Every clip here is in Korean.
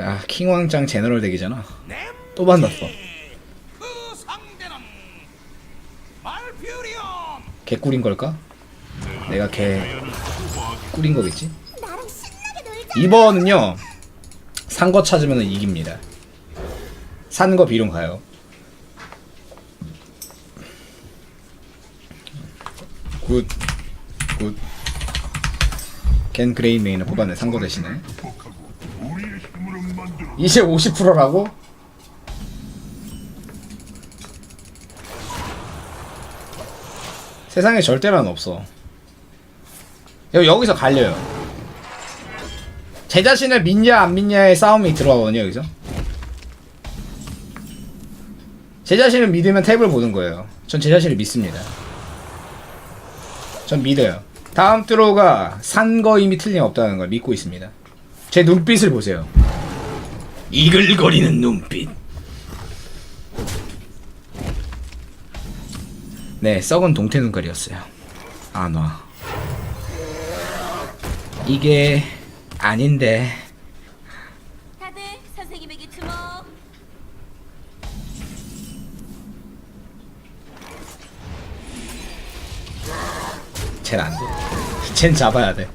야 킹왕짱 제너럴 덱이잖아. 또 만났어. 말퓨리온 개꿀인 걸까? 내가 개 꿀인 거겠지? 나랑 신나게 놀자. 이번은요 산 거 찾으면 이깁니다. 산 거 비룡 가요. 굿 굿 겐 그레인 메인을 뽑았네. 산거 대신에 이제 50%라고? 세상에 절대란 없어. 여, 여기서 갈려요. 제 자신을 믿냐 안 믿냐의 싸움이 들어가거든요 여기서. 제 자신을 믿으면 탭을 보는 거예요. 전 제 자신을 믿습니다. 전 믿어요. 다음 드로우가 산거 이미 틀림없다는 걸 믿고 있습니다. 제 눈빛을 보세요 이글거리는 눈빛. 네 썩은 동태 눈깔이었어요. 안 와. 이게 아닌데. 다들 선생님에게 주목. 쟨 안 돼. 쟨 잡아야 돼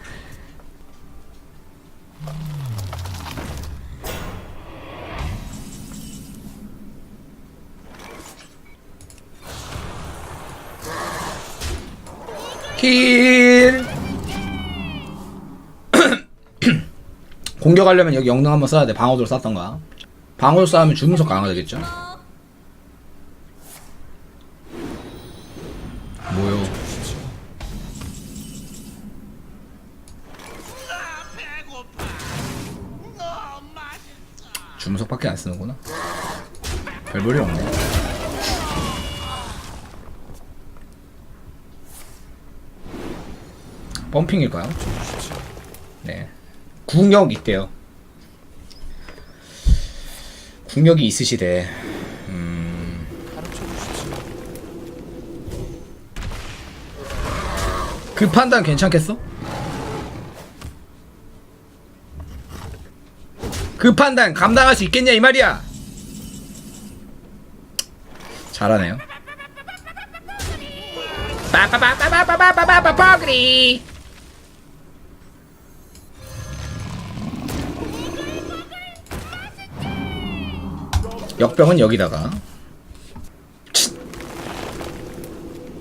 킬 공격하려면 여기 영능 한번 써야 돼. 방어도로 쐈던가. 방어도 쌓으면 주문석 강화되겠죠? 뭐요? 주문석밖에 안 쓰는구나. 별 볼일 없네. 펌핑일까요? 네. 궁력 있대요. 궁력이 있으시대. 음. 그 판단 괜찮겠어? 그 판단 감당할 수 있겠냐 이 말이야. 잘하네요. 빠빠빠빠빠빠빠빠빠빠그리. 역병은 여기다가. 치.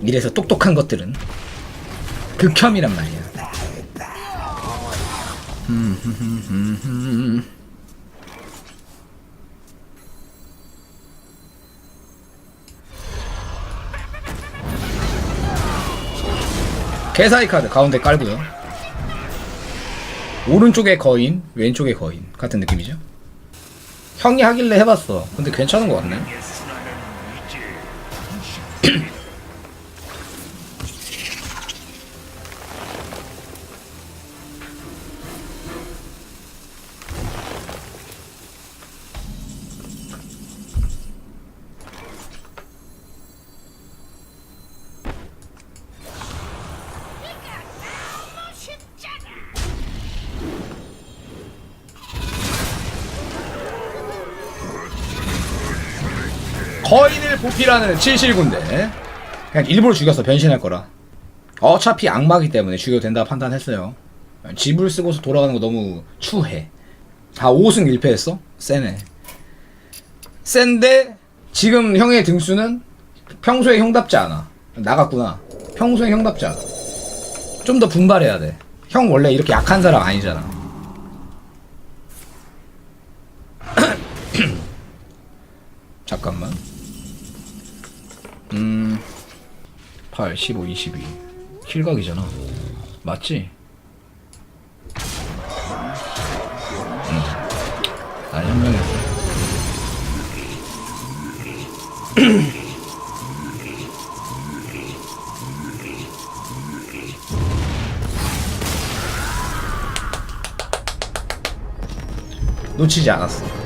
이래서 똑똑한 것들은 극혐이란 말이야. 개사이 카드 가운데 깔고요. 오른쪽에 거인, 왼쪽에 거인 같은 느낌이죠. 형이 하길래 해봤어. 근데 괜찮은 것 같네. 거인을 보필하는 칠실군대. 그냥 일부러 죽였어 변신할 거라. 어차피 악마기 때문에 죽여도 된다 판단했어요. 집을 쓰고서 돌아가는 거 너무 추해. 다 5승 1패 했어? 세네. 센데 지금 형의 등수는 평소에 형답지 않아. 나갔구나. 평소에 형답지 않아. 좀 더 분발해야 돼. 형 원래 이렇게 약한 사람 아니잖아. 잠깐만. 음, 8, 15, 22. 킬각이잖아. 맞지? 응. 난 현명했어. 놓치지 않았어.